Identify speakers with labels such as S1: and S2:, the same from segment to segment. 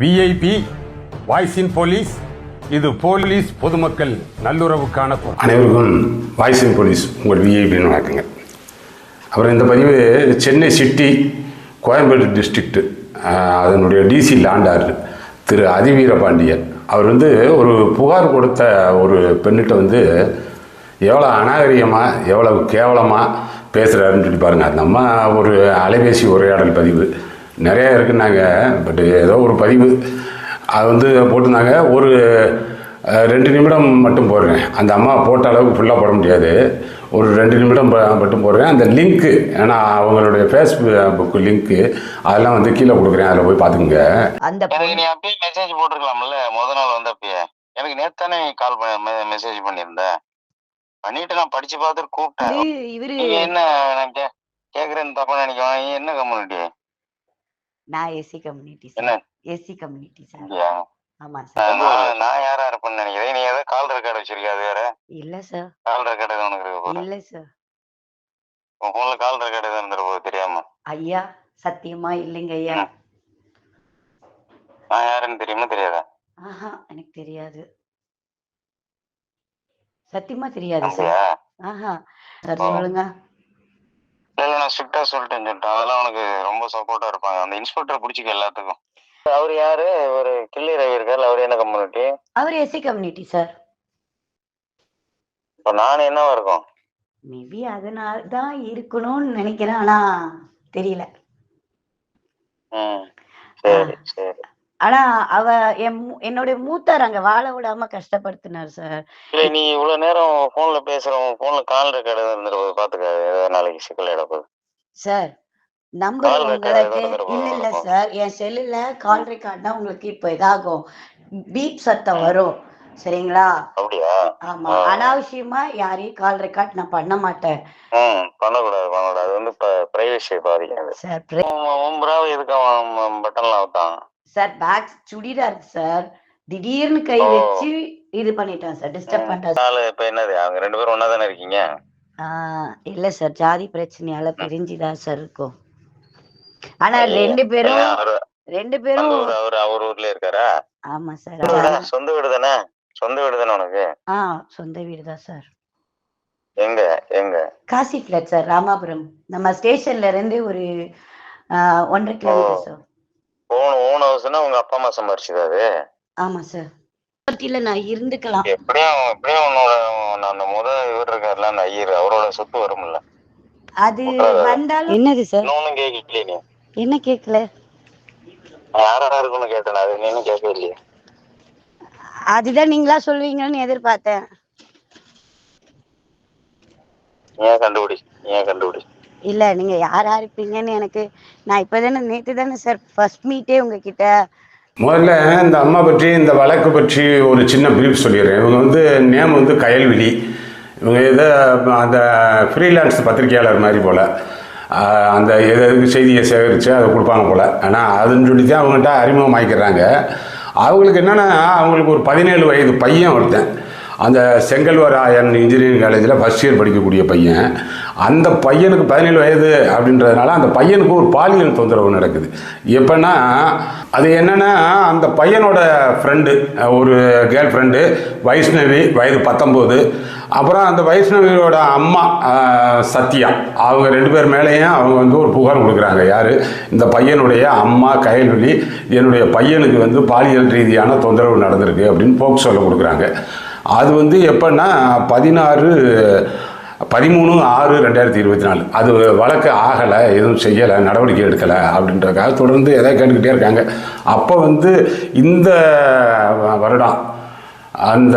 S1: VIP voice in police இது police பொதுமக்கள் நல்லுறவுக்கான
S2: அனைவருக்கும் வாய்ஸ் இன் போலீஸ் உங்கள் விஐபின்னு வணக்கங்க. அப்புறம் இந்த பதிவு சென்னை சிட்டி கோயம்பேடு டிஸ்ட்ரிக்ட் அதனுடைய டிசி லாண்டார் திரு அதிவீர பாண்டியன் அவர் வந்து ஒரு புகார் கொடுத்த ஒரு பெண்ணிட்ட வந்து எவ்வளோ அநாகரிகமாக எவ்வளவு கேவலமாக பேசுகிறாருன்னு சொல்லி பாருங்கள் நம்ம ஒரு அலைபேசி உரையாடல் பதிவு. நிறையா இருக்குன்னாங்க. பட் ஏதோ ஒரு பதிவு. அது வந்து போட்டிருந்தாங்க. ஒரு ரெண்டு நிமிடம் மட்டும் போடுறேன். அந்த அம்மா போட்ட அளவுக்கு ஃபுல்லாக போட முடியாது. ஒரு ரெண்டு நிமிடம் மட்டும் போடுறேன். அந்த லிங்க்கு ஏன்னா அவங்களுடைய ஃபேஸ்புக் லிங்க்கு அதெல்லாம் வந்து கீழே கொடுக்குறேன். அதில் போய் பார்த்துக்குங்க.
S3: அந்த
S4: எனக்கு நீ அப்பயே மெசேஜ் போட்டிருக்கலாம்ல. முத நாள் வந்து அப்பயே எனக்கு நேத்து தானே நீ கால் மெசேஜ் பண்ணியிருந்த. பண்ணிட்டு நான் படிச்சு பார்த்துட்டு கூப்பிட்டேன்.
S3: பொண்ணு
S4: என்ன நான் கே கேக்குறேன்னு தப்பா நினைக்கலாம் நீ என்ன கம்யூனிட்டி
S3: நான் SC community? Sir SC community sir
S4: இங்கயா
S3: ஆமா சார்
S4: நான் யாரா இருப்பேன்னு நினைக்கிறேன். நீ ஏதோ கால் ரெக்கார்டு வச்சிருக்கியா அது வேற?
S3: இல்ல சார்
S4: கால் ரெக்கார்டு உனக்கு இருக்க
S3: இல்ல சார்
S4: உன் போன்ல கால் ரெக்கார்டு இருந்துட போகுது தெரியாம?
S3: ஐயா சத்தியமா இல்லைங்க ஐயா.
S4: நான் யாருன்னு தெரியுமா தெரியாதா?
S3: ஆஹா எனக்கு தெரியாது. சத்தியமா தெரியாது சார் ஆஹா. சார். சொல்லுங்க.
S4: இல்ல நான் ஸ்ட்ரிக்டா சொல்லிட்டேன்னு சொல்லிட்டேன் அதெல்லாம் உனக்கு ரொம்ப சப்போர்ட்டா இருப்பாங்க. அந்த இன்ஸ்பெக்டர் பிடிச்சிக்க எல்லாத்துக்கும். அவர் யாரு? ஒரு கிள்ளி ரவி இருக்காரு அவர் என்ன கம்யூனிட்டி
S3: அவர் எஸ்சி கம்யூனிட்டி சார்
S4: இப்ப நான் என்னவா இருக்கும்?
S3: மேபி அதனால தான் இருக்கணும்னு நினைக்கிறேன் ஆனா தெரியல.
S4: சரி சரி.
S3: ஆனா அவ என்னுடைய மூத்தார் அங்க வாழ விடாம கஷ்டப்படுத்தினார் சார்
S4: இல்ல நீ இவ்வளவு நேரம் போன்ல பேசுறவங்க போன்ல கால் ரெக்கார்டு இருந்துட்டு போகுது பாத்துக்க ஏதோ நாளைக்கு சிக்கல் போகுது
S3: சார் நம்பர் உங்களுக்கு. இல்ல இல்ல சார் என் செல்லுல கால் ரெக்கார்ட்னா உங்களுக்கு இப்போ இதாகும். பீப் சத்தம் வரும். சரிங்களா? ஆமா. அனாவசியமா யாரையும் கால் ரெக்கார்ட் நான் பண்ண மாட்டேன்.
S4: பண்ணக்கூடாது பண்ணக்கூடாது. அது வந்து பிரைவசி பாதிக்காது
S3: சார் pre-
S4: உம்பராவ எதுக்கு அவன் பட்டன்ல அவுத்தான்
S3: சார் பேக் சுடிதார் சார். திடீர்னு கை. வச்சு இது பண்ணிட்டான் சார் டிஸ்டர்ப் பண்ணிட்டான்
S4: இப்ப என்னது? அவங்க ரெண்டு பேரும் ஒன்னா தானே இருக்கீங்க?
S3: இல்ல சார். ஜாதி பிரச்சனையால பிரிஞ்சுதான் சார் இருக்கும். ஆனா ரெண்டு பேரும் ரெண்டு பேரும்
S4: அவரு அவர் ஊர்ல இருக்காரா?
S3: ஆமா சார்.
S4: சொந்த வீடா? தானே? சொந்த வீடு தானே உனக்கு?
S3: ஆ சொந்த வீடு தான் சார்.
S4: எங்க எங்க?
S3: Kasi flat sir Ramapuram. நம்ம ஸ்டேஷன்ல இருந்து ஒரு ஒன்றரை கிலோமீட்டர் சார்.
S4: ஓன் ஓன் ஹவுஸ்னா உங்க அப்பா அம்மா சம்பாரிச்சது அது?
S3: ஆமா சார். பத்தியில நான் இருந்துக்கலாம்.
S4: எப்படியும் எப்படியும் உன்னோட உன் அந்த முத இவர் இருக்காருல்ல அந்த ஐயர் அவரோட சொத்து வரும்ல.
S3: அது வந்தாலும் என்னது சார்?
S4: இன்னொன்னும் கேட்கலையே நீ.
S3: என்ன கேட்கல
S4: யாரா இருக்குன்னு கேட்டேன் அது நீ கேட்கவே இல்லையே.
S3: அதுதான் நீங்களா சொல்லுவீங்கன்னு எதிர்பார்த்தேன்.
S4: ஏன் கண்டுபிடி ஏன் கண்டுபிடி.
S3: இல்ல நீங்க யாரா இருப்பீங்கன்னு எனக்கு நான் இப்பதானே நேத்து தானே சார் ஃபர்ஸ்ட் மீட்டே உங்ககிட்ட
S2: முதல்ல இந்த அம்மா பற்றி இந்த வழக்கு பற்றி ஒரு சின்ன பிரீஃப் சொல்லிடுறேன். இவங்க வந்து நேம் வந்து கயல்விழி. இவங்க ஏதோ அந்த ஃப்ரீலான்ஸ் பத்திரிகையாளர் மாதிரி போல். அந்த எது எதுக்கு செய்தியை சேகரித்து அதை கொடுப்பாங்க போல். ஆனால் அதுன்னு சொல்லி தான் அவங்ககிட்ட அறிமுகமாக்கிக்கிறாங்க அவங்களுக்கு என்னென்னா அவங்களுக்கு ஒரு பதினேழு வயது பையன் ஒருத்தன். அந்த செங்கல்வராயன் இன்ஜினியரிங் காலேஜில் ஃபஸ்ட் இயர் படிக்கக்கூடிய பையன். அந்த பையனுக்கு பதினேழு வயது அப்படின்றதுனால அந்த பையனுக்கு ஒரு பாலியல் தொந்தரவு நடக்குது. எப்போன்னா அது என்னென்னா அந்த பையனோட ஃப்ரெண்டு ஒரு கேர்ள் ஃப்ரெண்டு வைஷ்ணவி வயது பத்தொம்போது. அப்புறம் அந்த வைஷ்ணவியோட அம்மா சத்யா அவங்க ரெண்டு பேர் மேலேயும் அவங்க வந்து ஒரு புகார் கொடுக்குறாங்க. யார்? இந்த பையனுடைய அம்மா கையல்வெளி என்னுடைய பையனுக்கு வந்து பாலியல் ரீதியான தொந்தரவு நடந்திருக்கு அப்படின்னு போக்சோவில் கொடுக்குறாங்க. அது வந்து எப்போன்னா பதினாறு பதிமூணு ஆறு ரெண்டாயிரத்தி இருபத்தி நாலு. அது வழக்கு ஆகலை எதுவும் செய்யலை நடவடிக்கை எடுக்கலை அப்படின்றதுக்காக தொடர்ந்து எதை கேட்டுக்கிட்டே இருக்காங்க. அப்போ வந்து இந்த வருடம் அந்த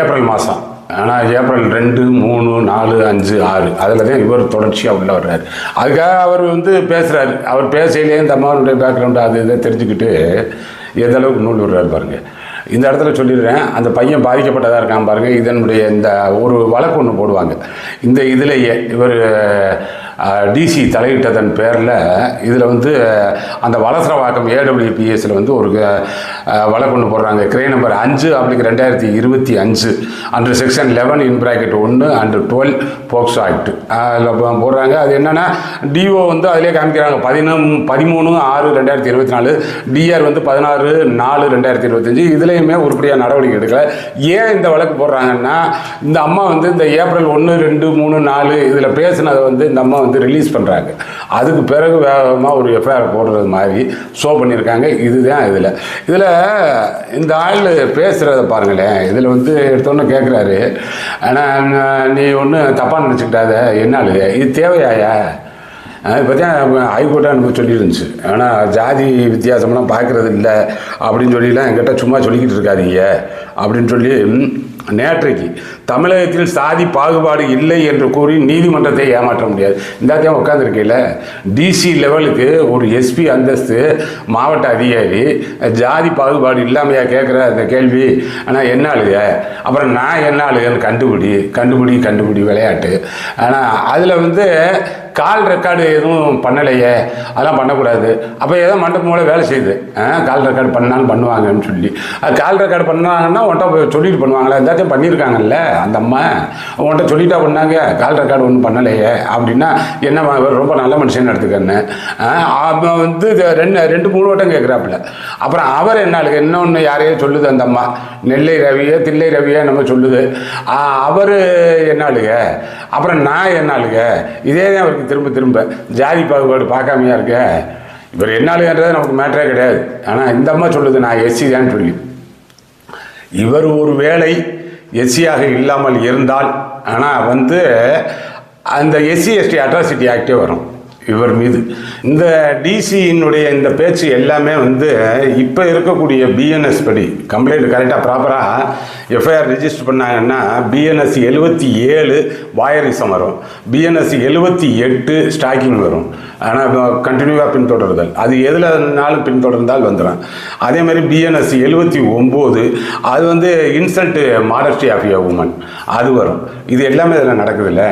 S2: ஏப்ரல் மாதம் ஆனால் ஏப்ரல் ரெண்டு மூணு நாலு அஞ்சு ஆறு அதில் தான் இவர் தொடர்ச்சியாக உள்ள வர்றார். அதுக்காக அவர் வந்து பேசுகிறாரு அவர் பேசையிலே இந்த அம்மாவுடைய பேக்ரவுண்டு அது இதை தெரிஞ்சுக்கிட்டு எந்த அளவுக்கு நூல் விடுறாரு பாருங்கள் இந்த இடத்துல சொல்லிடுறேன். அந்த பையன் பாதிக்கப்பட்டதாக இருக்கான் பாருங்கள் இதனுடைய இந்த ஒரு வழக்கு ஒன்று போடுவாங்க. இந்த இதிலேயே இவர் டிசி தலையிட்டதன் பேரில் இதில் வந்து அந்த வலசரவாக்கம் ஏடபிள்யூபிஎஸ்சில் வந்து ஒரு வழக்கு ஒன்று போடுறாங்க. கிரே நம்பர் அஞ்சு அப்படிக்கு ரெண்டாயிரத்தி இருபத்தி அஞ்சு. And section eleven in bracket ஒன்று அண்டு டுவெல் போக்ஸோ ஆக்ட். அதில் போடுறாங்க. அது என்னென்னா டிஓ வந்து அதிலே காமிக்கிறாங்க. பதினொன்று பதிமூணு ஆறு ரெண்டாயிரத்தி இருபத்தி நாலு. டிஆர் வந்து பதினாறு நாலு ரெண்டாயிரத்தி இருபத்தஞ்சு. இதுலேயுமே உருப்படியாக நடவடிக்கை எடுக்கல. ஏன் இந்த வழக்கு போடுறாங்கன்னா இந்த அம்மா வந்து இந்த ஏப்ரல் ஒன்று ரெண்டு மூணு நாலு இதில் பேசினதை வந்து இந்த அம்மா வந்து ரிலீஸ் பண்ணுறாங்க அதுக்கு பிறகு வேகமாக ஒரு எஃப்ஐஆர் போடுறது மாதிரி ஷோ பண்ணியிருக்காங்க. இதுதான் இதில். இதில் இந்த ஆள் பேசுகிறத பாருங்களேன். இதில் வந்து எடுத்தோன்னே கேட்குறாரு ஆனால் நீ ஒன்று தப்பாக நினச்சிக்கிட்டாத. என்ன ஆளுங்க இது தேவையாயா இப்போ ஹைகோர்ட்டாக நமக்கு சொல்லியிருந்துச்சு. ஆனால் ஜாதி வித்தியாசம்லாம் பார்க்குறது இல்லை. அப்படின்னு சொல்லிலாம் என்கிட்ட சும்மா சொல்லிக்கிட்டு இருக்காதீங்க. அப்படின்னு சொல்லி நேற்றைக்கு தமிழகத்தில் சாதி பாகுபாடு இல்லை என்று கூறி நீதிமன்றத்தை ஏமாற்ற முடியாது. இந்த உட்காந்துருக்கையில் டிசி லெவலுக்கு ஒரு எஸ்பி அந்தஸ்து மாவட்ட அதிகாரி ஜாதி பாகுபாடு இல்லாமையா கேட்குற அந்த கேள்வி. ஆனால் என்ன ஆளுங்க அப்புறம் நான் என்ன ஆளுகன்னு கண்டுபிடி கண்டுபிடி கண்டுபிடி விளையாட்டு. ஆனால் அதில் வந்து கால் ரெக்கார்டு எதுவும் பண்ணலையே அதெல்லாம் பண்ணக்கூடாது. அப்போ ஏதோ மண்டபம் மூலம் வேலை செய்யுது ஆ, கால் ரெக்கார்டு பண்ணாலும் பண்ணுவாங்கன்னு சொல்லி. அது கால் ரெக்கார்டு பண்ணாங்கன்னா உன்ட்ட சொல்லிட்டு பண்ணுவாங்களா எல்லாத்தையும் பண்ணியிருக்காங்கல்ல அந்த அம்மா. உன்ட்ட சொல்லிட்டா பண்ணாங்க கால் ரெக்கார்டு ஒன்றும் பண்ணலையே அப்படின்னா என்ன ரொம்ப நல்ல மனுஷன் எடுத்துக்கன்னு. அவன் வந்து ரெண்டு ரெண்டு மூணு வட்டம் கேட்குறாப்புல அப்புறம் அவர் என்ன ஆளுங்க இன்னொன்று யாரையோ சொல்லுது அந்த அம்மா. நெல்லை ரவியே தில்லை ரவியே நம்ம சொல்லுது. அவர் என்ன அப்புறம் நான் என்ன இதே தான் திரும்ப திரும்ப ஜாதி பாகுபாடு பார்க்காமையா இருக்க? இவர் என்ன நமக்கு மேட்டரே கிடையாது. ஆனால் இந்த அம்மா சொல்லுது நான் எஸ்சி தான் சொல்லி. இவர் ஒரு வேலை எஸ்சியாக இல்லாமல் இருந்தால் ஆனால் வந்து அந்த எஸ்சி எஸ்டி அட்ராசிட்டி ஆக்டே வரும். இவர் மீது. இந்த டிசியினுடைய இந்த பேச்சு எல்லாமே வந்து இப்போ இருக்கக்கூடிய பிஎன்எஸ் படி கம்ப்ளைண்ட் கரெக்டாக ப்ராப்பராக எஃப்ஐஆர் ரிஜிஸ்டர் பண்ணாங்கன்னா பிஎன்எஸ் எழுபத்தி ஏழு வாயரிசம் வரும். பிஎன்எஸ் எழுபத்தி எட்டு ஸ்டாக்கிங் வரும். ஆனால் கண்டினியூவாக பின்தொடருதல். அது எதுலனாலும் பின்தொடர்ந்தால் வந்துடும் அதே மாதிரி பிஎன்எஸ் எழுபத்தி ஒம்பது அது வந்து insult modesty of a woman அது வரும். இது எல்லாமே இதில் நடக்குதுல்ல.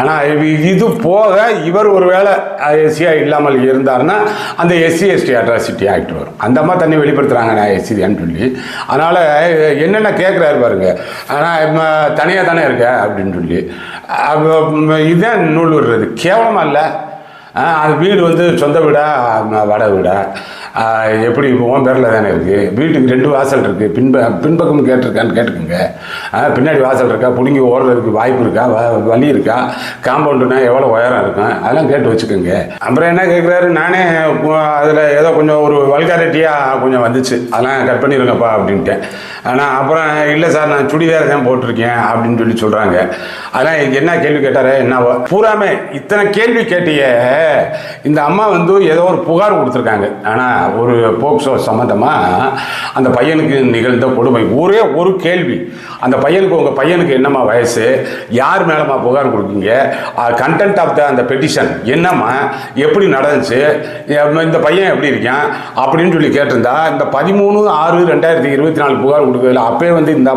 S2: ஆனால் இது போக இவர் ஒருவேளை எஸ்சியாக இல்லாமல் இருந்தாருன்னா அந்த எஸ்சி எஸ்டி அட்ராசிட்டி ஆக்ட் வரும். அந்த அம்மா தண்ணி வெளிப்படுத்துகிறாங்க நான் எஸ்சி சொல்லி. அதனால் என்னென்ன கேட்குறாரு பாருங்க. ஆனால் தனியாக தானே இருக்க அப்படின்னு சொல்லி. இதுதான் நூல் விடுறது. கேவலமாக இல்லை. ஆ, அது வீடு வந்து சொந்த வீடா வட வாடகை வீடா. எப்படி உன் பேரில் தானே இருக்குது வீட்டுக்கு ரெண்டு வாசல் இருக்குது பின்ப பின்பக்கம் கேட்டிருக்கான்னு கேட்டுக்கோங்க. பின்னாடி வாசல் இருக்கா? பிடுங்கி ஓடுறதுக்கு வாய்ப்பு இருக்கா? வ- இருக்கா? காம்பவுண்டுனா எவ்வளோ உயரம் இருக்கும்? அதெல்லாம் கேட்டு வச்சுக்கோங்க. அப்புறம் என்ன கேட்குறாரு நானே அதில் ஏதோ கொஞ்சம் ஒரு வல்காரிட்டியாக கொஞ்சம் வந்துச்சு. அதெல்லாம் கட் பண்ணிடுங்கப்பா அப்படின்ட்டேன். ஆனால் அப்புறம் இல்லை சார் நான் சுடிதார் தான் போட்டிருக்கேன் அப்படின்னு சொல்லி சொல்கிறாங்க அதெல்லாம் என்ன கேள்வி கேட்டார்? என்னவோ. பூராமே இத்தனை கேள்வி கேட்டிய. இந்த அம்மா வந்து ஏதோ ஒரு புகார் கொடுத்துருக்காங்க. ஆனால் ஒரு போக்சோ சம்மந்தமாக அந்த பையனுக்கு நிகழ்ந்த கொடுமை. ஒரே ஒரு கேள்வி. அந்த பையனுக்கு உங்கள் பையனுக்கு என்னம்மா வயசு? யார் மேலம்மா புகார் கொடுக்குங்க? கண்டென்ட் ஆஃப் த அந்த பெட்டிஷன் என்னம்மா? எப்படி நடந்துச்சு? இந்த பையன் எப்படி இருக்கான்? அப்படின்னு சொல்லி கேட்டிருந்தா இந்த பதிமூணு ஆறு ரெண்டாயிரத்தி இருபத்தி நாலு புகார் கொடுக்கல அப்பயே வந்து இந்த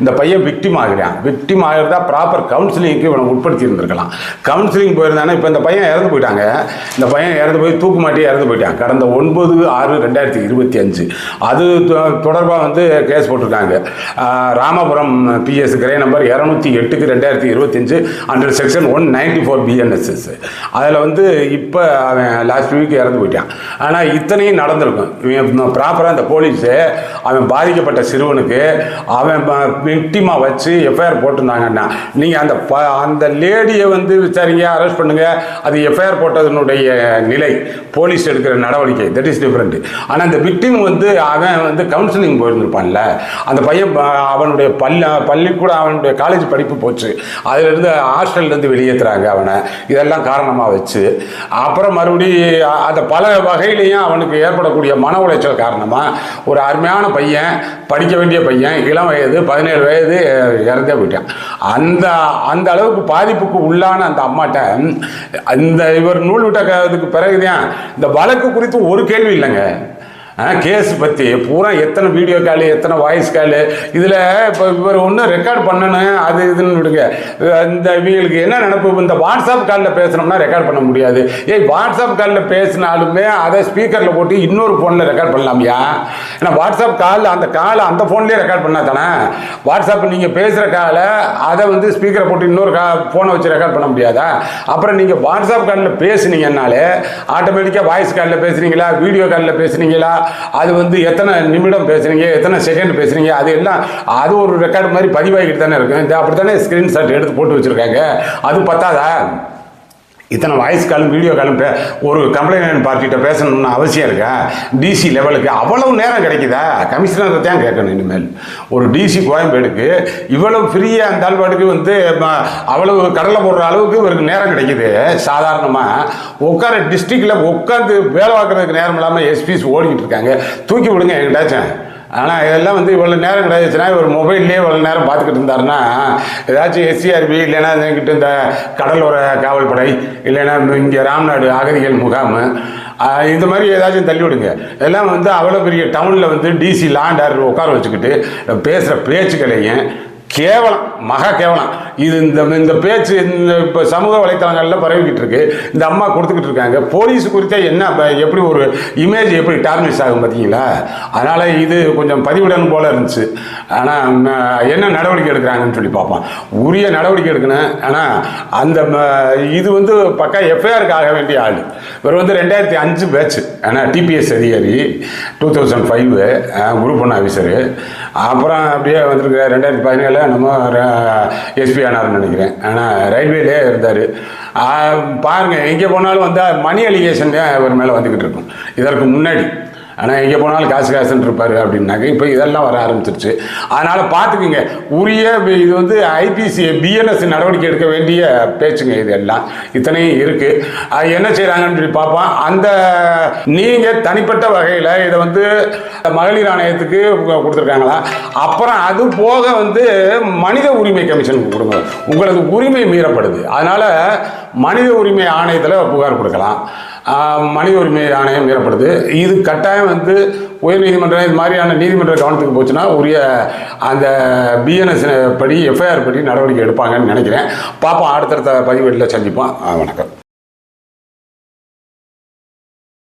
S2: இந்த பையன் விக்டிம் ஆகிறான். விக்டிம் ஆகிறதா ப்ராப்பர் கவுன்சிலிங்க்கு இவனை உட்படுத்தி இருந்திருக்கலாம் கவுன்சிலிங் போயிருந்தானே இப்போ இந்த பையன் இறந்து போயிட்டாங்க. இந்த பையன் இறந்து போய் தூக்கு மாட்டி இறந்து போயிட்டான். கடந்த ஒன்பது ஆறு ரெண்டாயிரத்தி இருபத்தி அஞ்சு. அது தொடர்பாக வந்து கேஸ் போட்டிருக்காங்க. ராமபுரம் பிஎஸ் கிரே நம்பர் இரநூத்தி எட்டுக்கு ரெண்டாயிரத்தி இருபத்தஞ்சு under section one ninety four BNSS அதில் வந்து இப்போ அவன் லாஸ்ட் வீக் இறந்து போயிட்டான். ஆனால் இத்தனையும் நடந்திருக்கும். இவன் ப்ராப்பராக அந்த போலீஸு அவன் பாதிக்கப்பட்ட சிறுவனுக்கு அவன் விக்டிமாக வச்சு எஃப்ஐஆர் போட்டிருந்தாங்கன்னா நீங்கள் அந்த ப அந்த லேடியை வந்து விசாரிங்க அரெஸ்ட் பண்ணுங்க. அது எஃப்ஐஆர் போட்டதனுடைய நிலை போலீஸ் எடுக்கிற நடவடிக்கை. தட் இஸ் டிஃப்ரெண்ட் ஆனால் அந்த விக்டிம் வந்து அவன் வந்து கவுன்சிலிங் போயிருந்திருப்பான்ல. அந்த பையன் அவனுடைய பள்ளி பள்ளிக்கூட அவனுடைய காலேஜ் படிப்பு போச்சு. அதிலிருந்து ஹாஸ்டல்லேருந்து வெளியேற்றுறாங்க அவனை. இதெல்லாம் காரணமாக வச்சு. அப்புறம் மறுபடி அந்த பல வகையிலையும் அவனுக்கு ஏற்படக்கூடிய மன உளைச்சல் காரணமாக ஒரு அருமையான பையன் படிக்க வேண்டிய பையன் இளம் வயது பதினேழு வயது இறந்தே போயிட்டான். அந்த அந்த அளவுக்கு பாதிப்புக்கு உள்ளான அந்த அம்மாட்ட அந்த இவர் நூல் விட்டதுக்கு பிறகுதான் இந்த வழக்கு குறித்து ஒரு கேள்வி இல்லை 对 கேஸ் பற்றி பூரா எத்தனை வீடியோ காலு எத்தனை வாய்ஸ் காலு இதில் இப்போ இவர் ஒன்றும் ரெக்கார்ட் பண்ணணும் அது இதுன்னு விடுங்க. இந்த இவங்களுக்கு என்ன நினப்பு இந்த வாட்ஸ்அப் காலில் பேசுனோம்னா ரெக்கார்ட் பண்ண முடியாது. ஏய் வாட்ஸ்அப் காலில் பேசினாலுமே அதை ஸ்பீக்கரில் போட்டு இன்னொரு ஃபோனில் ரெக்கார்ட் பண்ணலாமியா? ஏன்னா வாட்ஸ்அப் கால் அந்த காலை அந்த ஃபோன்லேயே ரெக்கார்ட் பண்ணா தானே? வாட்ஸ்அப் நீங்கள் பேசுகிற காலை அதை வந்து ஸ்பீக்கரை போட்டு இன்னொரு கா ஃபோனை வச்சு ரெக்கார்ட் பண்ண முடியாதா? அப்புறம் நீங்கள் வாட்ஸ்அப் காலில் பேசுனீங்கன்னாலே ஆட்டோமேட்டிக்காக வாய்ஸ் காலில் பேசுனீங்களா? வீடியோ காலில் பேசுனீங்களா? அது வந்து எத்தனை நிமிடம் பேசுகிறீங்க எத்தனை செகண்ட் பேசுகிறீங்க அது எல்லாம் அது ஒரு ரெக்கார்டு மாதிரி பதிவாகிட்டு தானே இருக்கும். இந்த அப்படி தானே ஸ்க்ரீன்ஷாட் எடுத்து போட்டு வச்சுருக்காங்க. அது பத்தாதா? இத்தனை வாய்ஸ் காலும் வீடியோ காலும் பே ஒரு கம்ப்ளைண்ட் பார்ட்டிகிட்ட பேசணும்னு அவசியம் இருக்கா? டிசி லெவலுக்கு அவ்வளவு நேரம் கிடைக்குதா? கமிஷனர் தான் கேட்கணும் இனிமேல். ஒரு டிசி கோயம்பேடுக்கு இவ்வளவு ஃப்ரீயாக அந்த ஆள்பாட்டுக்கு வந்து அவ்வளவு கடலை போடுற அளவுக்கு இவருக்கு நேரம் கிடைக்குது. சாதாரணமாக உட்கார டிஸ்ட்ரிக்டில் உட்காந்து வேலை பார்க்குறதுக்கு நேரம் இல்லாமல் எஸ்பிஸ் ஓடிக்கிட்டு இருக்காங்க. தூக்கி விடுங்க எங்கிட்டாச்சும். ஆனால் இதெல்லாம் வந்து இவ்வளோ நேரம் கிடையாதுச்சுன்னா இவர் மொபைல்லேயே இவ்வளோ நேரம் பார்த்துக்கிட்டு இருந்தாருன்னா ஏதாச்சும் எஸ்சிஆர்பி இல்லைன்னா எங்கிட்ட இந்த கடலோர காவல்படை இல்லைன்னா இங்கே ராம்நாடு அகதிகள் முகாம் இந்த மாதிரி ஏதாச்சும் தள்ளி விடுங்க. எல்லாம் வந்து அவ்வளோ பெரிய டவுனில் வந்து டிசி லாண்டார் உட்கார வச்சுக்கிட்டு பேசுகிற பேச்சுக்களையும் கேவலம் மக கேவலம். இது இந்த இந்த பேச்சு இந்த இப்போ சமூக வலைத்தளங்களில் பரவிக்கிட்டு இருக்கு. இந்த அம்மா கொடுத்துக்கிட்டு இருக்காங்க. போலீஸ் குறித்த என்ன எப்படி ஒரு இமேஜ் எப்படி டார்னிஷ் ஆகும் பார்த்தீங்களா அதனால் இது கொஞ்சம் பதிவிடணும் போல இருந்துச்சு. ஆனால் என்ன நடவடிக்கை எடுக்கிறாங்கன்னு சொல்லி பார்ப்போம். உரிய நடவடிக்கை எடுக்கணும். ஆனால் அந்த ம- இது வந்து பக்கா எஃப்ஐஆருக்கு ஆக வேண்டிய ஆள். இவர் வந்து ரெண்டாயிரத்தி அஞ்சு பேட்ச் ஆனால் டிபிஎஸ் அதிகாரி two thousand five group one officer அப்புறம் அப்படியே வந்திருக்கிற ரெண்டாயிரத்தி பதினேழு நம்ம எஸ்பி ஆனார்னு நினைக்கிறேன். ஆனால் ரயில்வேலே இருந்தார். பாருங்கள் எங்கே போனாலும் வந்து மணி அலிகேஷன் தான் இவர் மேலே வந்துக்கிட்டு இருக்கும். இதற்கு முன்னாடி ஆனால் எங்கே போனாலும் காசு காசுன்னு இருப்பார் அப்படின்னாக்க இப்போ இதெல்லாம் வர ஆரம்பிச்சிருச்சு. அதனால் பார்த்துக்குங்க உரிய இது வந்து ஐபிசி பிஎன்எஸ் நடவடிக்கை எடுக்க வேண்டிய பேச்சுங்க இது எல்லாம். இத்தனையும் இருக்குது அது என்ன செய்கிறாங்கன்னு சொல்லி பார்ப்போம் அந்த நீங்கள் தனிப்பட்ட வகையில் இதை வந்து மகளிர் ஆணையத்துக்கு கொடுத்துருக்காங்களா? அப்புறம் அது போக வந்து மனித உரிமை கமிஷனுக்கு கொடுங்க. உங்களுக்கு உரிமை மீறப்படுது. அதனால் மனித உரிமை ஆணையத்தில் புகார் கொடுக்கலாம். மனித உரிமை ஆணையம் மீறப்படுது இது கட்டாயம் வந்து உயர்நீதிமன்றம் இது மாதிரியான நீதிமன்ற கவனத்துக்கு போச்சுன்னா உரிய அந்த பிஎன்எஸ் படி எஃப்ஐஆர் படி நடவடிக்கை எடுப்பாங்கன்னு நினைக்கிறேன். பார்ப்போம் அடுத்தடுத்த பதிவேட்டில் சந்திப்போம். வணக்கம்.